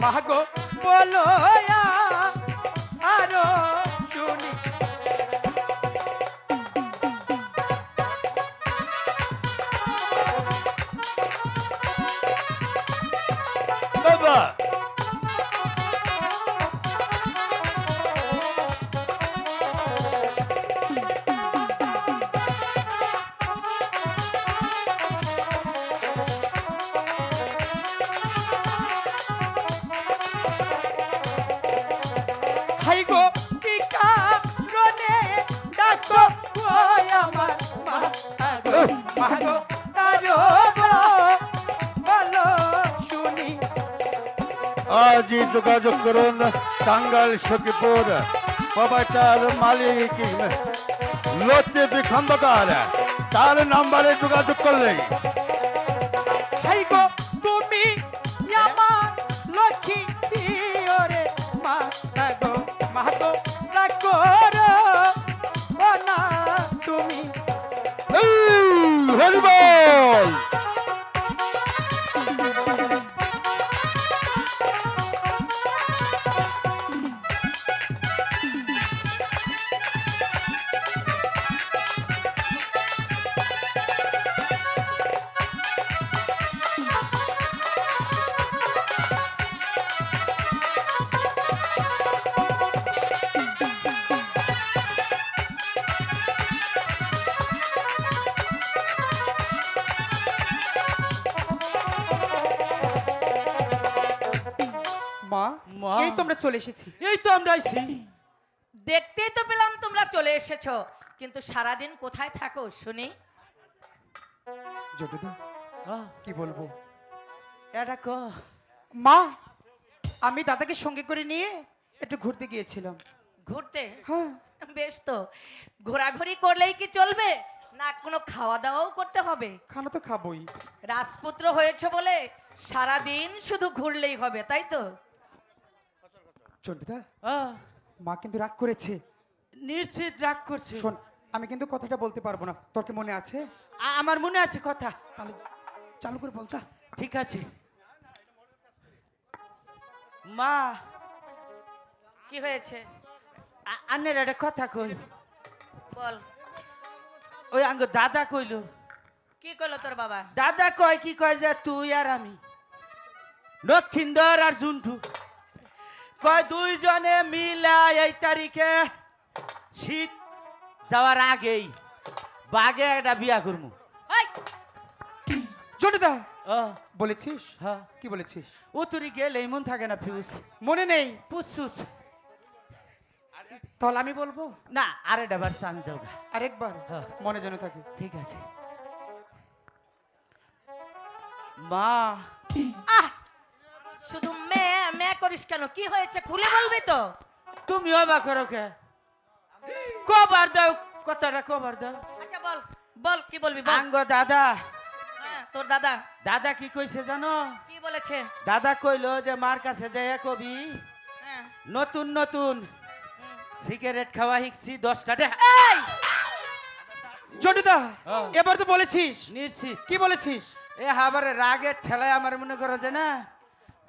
আগো মা গো বলো আজই যোগাযোগ করুন টাঙ্গাল সখীপুর। বাবাটার মালিক লতিফ খন্দকার তার নাম্বারে যোগাযোগ করলেই। তোমরা চলে এসেছি। এই তো আমরা আইছি। দেখতেই তো পেলাম তোমরা চলে এসেছ। কিন্তু সারাদিন কোথায় থাকো শুনি? জটুদা কি বলব? এটা ক। মা আমি দাদাকে সঙ্গে করে নিয়ে একটু ঘুরতে গিয়েছিলাম। ঘুরতে? হ্যাঁ। বেশ তো। ঘোরাঘুরি করলেই কি চলবে? না কোনো খাওয়া দাওয়াও করতে হবে? খানা তো খাবোই। রাজপুত্র হয়েছে বলে সারাদিন শুধু ঘুরলেই হবে তাই তো? চন্ডিদা আহ, মা কিন্তু রাগ করেছে। নিশ্চিত রাগ করছে। শোন আমি কিন্তু কথাটা বলতে পারব না। তোর কি মনে আছে? আমার মনে আছে কথা। তাহলে চালু করে বল যা। ঠিক আছে। মা কি হয়েছে? আন্নের একটা কথা কই। বল। ওই আঙ্গ দাদা কইলো। কি করল তোর বাবা? দাদা কয় কি কয় যে তুই আর আমি। দক্ষিণদর আর জুন্টু। কয় দুইজনে মিলা এই তারিখে? শীত যাওয়ার আগেই বাগে একটা বিয়া করব বলেছিস? হ্যাঁ। কি বলেছিস? ও তুই গেলে মন থাকে না ফিউজ। মনে নেই? পুসুস। তাহলে আমি বলব? না আরে ডাবার চান দাও। আরেকবার? হ্যাঁ। মনে যেন থাকে। ঠিক আছে। মা আহ! শুধু মে মে করিস কেন? কি হয়েছে? খুলে বলবি তো। তুমি অবাক করো কে? কবার দাও কথাটা কবার দাও। আচ্ছা বল বল কি বলবি বল। আঙ্গ দাদা। হ্যাঁ, তোর দাদা। দাদা কি কইছে জানো? কি বলেছে? দাদা কইলো যে মার কাছে যাইয়া কবি হ্যাঁ, নতুন নতুন। সিগারেট খাওয়া শিখছি দশটা এই! চন্ডিদা হ্যাঁ। এবার তো বলেছিস। নিশ্চিত। কি বলেছিস? এ হাবারে রাগের ঠেলায় আমার মনে করো যে না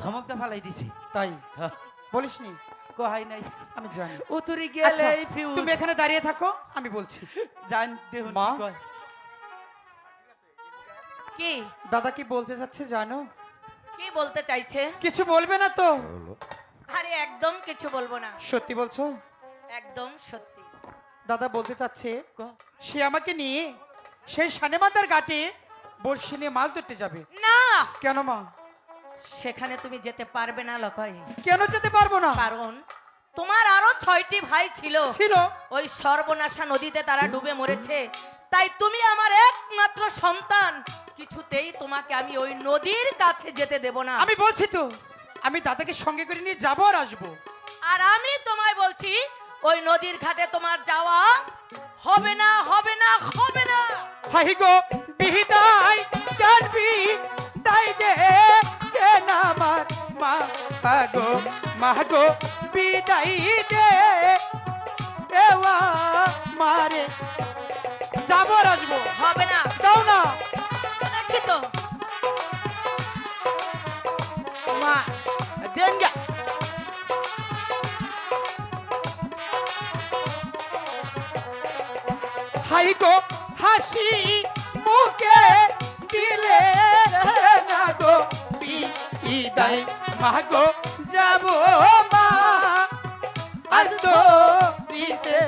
ধমকটা ফালাই দিছি। তাই? হ্যাঁ, বলিসনি? কহাই নাই। আমি জানি। উতুরি আচ্ছা, গেলে ফিউজ তুমি এখানে দাঁড়িয়ে থাকো আমি বলছি। জান দেহুন মা? কি কয়। কি? দাদা কি বলতে চাচ্ছে জানো? কি বলতে চাইছে? কিছু বলবে না তো। আরে একদম কিছু বলব না। সত্যি বলছো? একদম সত্যি। দাদা বলতে চাচ্ছে সে আমাকে নিয়ে সেই সানেমাতার ঘাটে বর্ষি নিয়ে মাছ ধরতে যাবে। না! কেন মা? সেখানে তুমি যেতে পারবে না লকয় কেন যেতে পারব না? কারণ তোমার আরও ছয়টি ভাই ছিল। ছিল। ওই সর্বনাশা নদীতে তারা ডুবে মরেছে। তাই তুমি আমার একমাত্র সন্তান। কিছুতেই তোমাকে আমি ওই নদীর কাছে যেতে দেব না। আমি বলছি তো আমি দাদাকে সঙ্গে করে নিয়ে যাব আর আসব। আর আমি তোমায় বলছি ওই নদীর ঘাটে তোমার যাওয়া হবে না হবে না হবে না। হাই গো বিহিতাই জানবি তাই দে কেন আমার মা গো মা গো বিদাই দে। এওয়া মারে। যাব আসব। হবে না। দাও না। তো। মা দেন গা হাই গো হাসি বিদাই মা যাব মা। আজ তো পিতে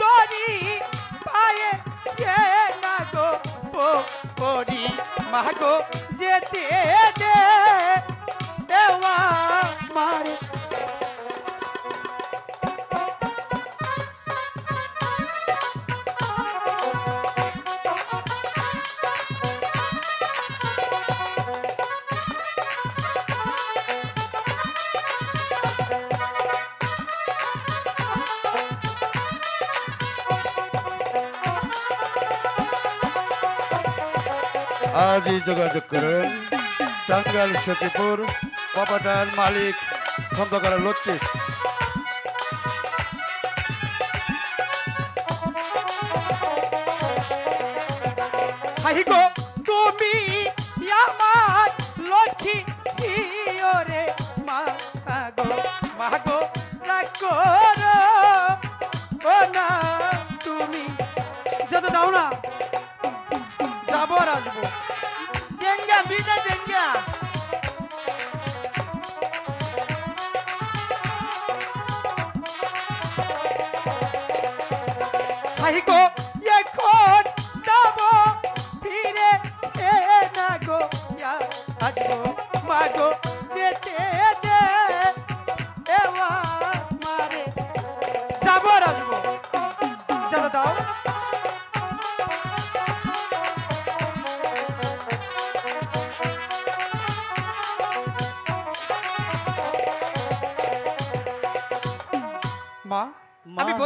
দড়ি পায়ে কে না গো পরি গো আজই যোগাযোগ করুন। টাঙ্গাইল সখীপুর পাপাটার মালিক খন্দকার লচ্ছিস তুমি আমার লক্ষ্মী রে। মা গো মা গো, রাখো।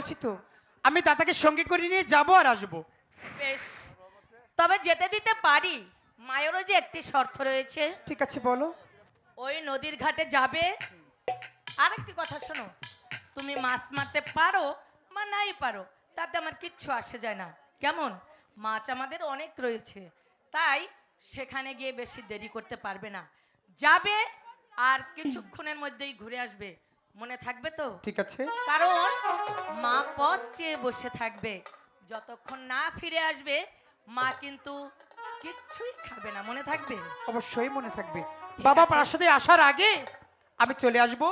বলছি তো আমি দাদাকে সঙ্গে করে নিয়ে যাব আর আসব। বেশ। তবে যেতে দিতে পারি মায়েরও যে একটি শর্ত রয়েছে। ঠিক আছে বলো। ওই নদীর ঘাটে যাবে। আরেকটি কথা শোনো তুমি মাছ মারতে পারো বা নাই পারো তাতে আমার কিচ্ছু আসে যায় না। কেমন? মাছ আমাদের অনেক রয়েছে তাই সেখানে গিয়ে বেশি দেরি করতে পারবে না। যাবে আর কিছুক্ষণের মধ্যেই ঘুরে আসবে। মনে থাকবে তো? ঠিক আছে। কারণ মা পথ চেয়ে বসে থাকবে। যতক্ষণ না ফিরে আসবে মা কিন্তু কিচ্ছুই খাবে না। মনে থাকবে? অবশ্যই মনে থাকবে। বাবা প্রাসাদে আসার আগে আমি চলে আসব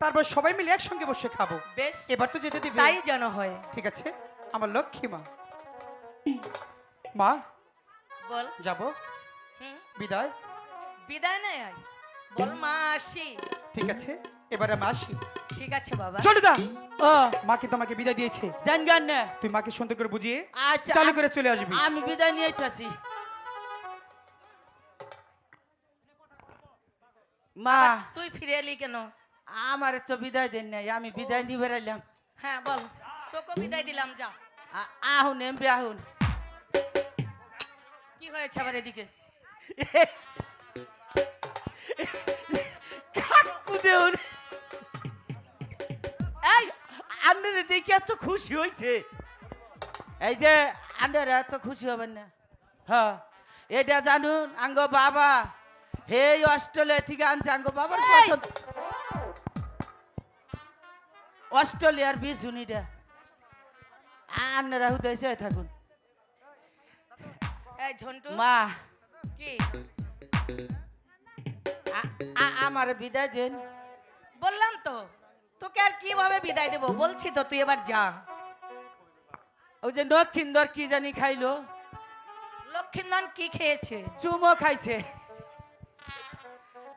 তারপর সবাই মিলে একসঙ্গে বসে খাব। বেশ এবার তো যেতে দিবে। তাই যেন হয়। ঠিক আছে। আমার লক্ষ্মী মা। মা বল। যাব? হুম। বিদায়? বিদায় নেই বল মা আসি। ঠিক আছে। এবার আমি আসি। ঠিক আছে বাবা। চলে দা ও মা কি তোমাকে বিদায় দিয়েছে। জান গান না তুই মাকে সুন্দর করে বুঝিয়ে আচ্ছা চালু করে চলে আসবি। আমি বিদায় নিয়ে আইতাছি মা! তুই ফিরে এলি কেন? আমার তো বিদায় দেন নাই আমি বিদায় নিয়ে বেড়াইলাম। হ্যাঁ বল। তোকে বিদায় দিলাম যা। আহুন এমবি আহুন। কি হয়েছে আবার এদিকে? কাকু দেউন। আপনারা দেখে এত খুশি হয়েছে। এই যে আপনারা এত খুশি হবেন না? হ্যাঁ। এটা জানুন আঙ্গ বাবা। হে অস্ট্রেলিয়া থেকে আনছে আঙ্গ বাবার! পছন্দ। অস্ট্রেলিয়ার বীজ উনিটা। আপনারা হুদাইছে থাকুন। মা। কি? আমার বিদায় দেন। বললাম তো। তোকে আর কীভাবে বিদায় দেবো? বলছি তো তুই এবার যা। ওই যে দক্ষিণদর কি জানি খাইলো? লক্ষ্মীন্দন কি খেয়েছে? চুমো খাইছে।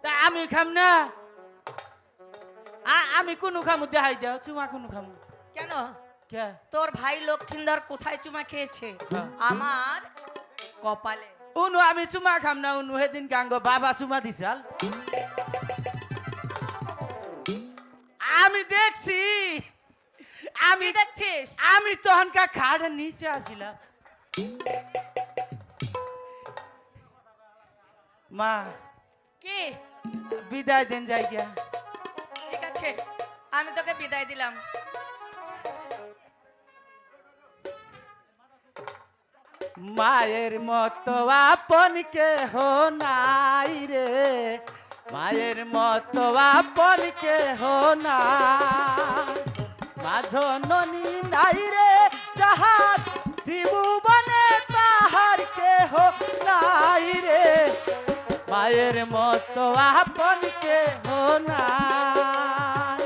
তা আমি খাম না। আ- আমি কোনো খামু দেখাই দাও চুমা কোনো খামু। কেন? কে? তোর ভাই লক্ষ্মীন্দর কোথায় চুমা খেয়েছে? হ্যাঁ। আমার কপালে। উনু আমি চুমা খাম না উনু সেদিন গাঙ্গ বাবা চুমা দিছাল আমি দেখছি। আমি দেখছিস? আমি তখনকার খাটের নিচে আসিলাম। মা কি? বিদায় দেন যাই গিয়া ঠিক আছে আমি তোকে বিদায় দিলাম। মায়ের মতো আপন কেহ নাই রে। মায়ের মতো আপন কেহ নাই। মাঝননি নাই রে, যাহার ত্রিভুবনে তাহার কেহ নাই রে। মায়ের মতো আপন কেহ নাই।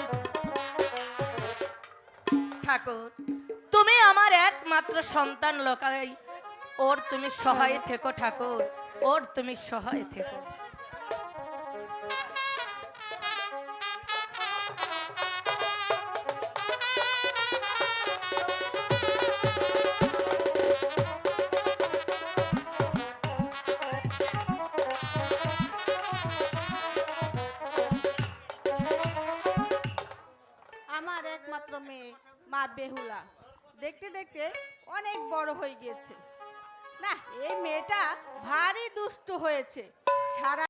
ঠাকুর, তুমি আমার একমাত্র সন্তান লোকাই। ওর তুমি সহায় থেকো ঠাকুর, ওর তুমি সহায় থেকো। বেহুলা। দেখতে দেখতে অনেক বড় হয়ে গিয়েছে। না এই মেয়েটা ভারী দুষ্ট হয়েছে। সারা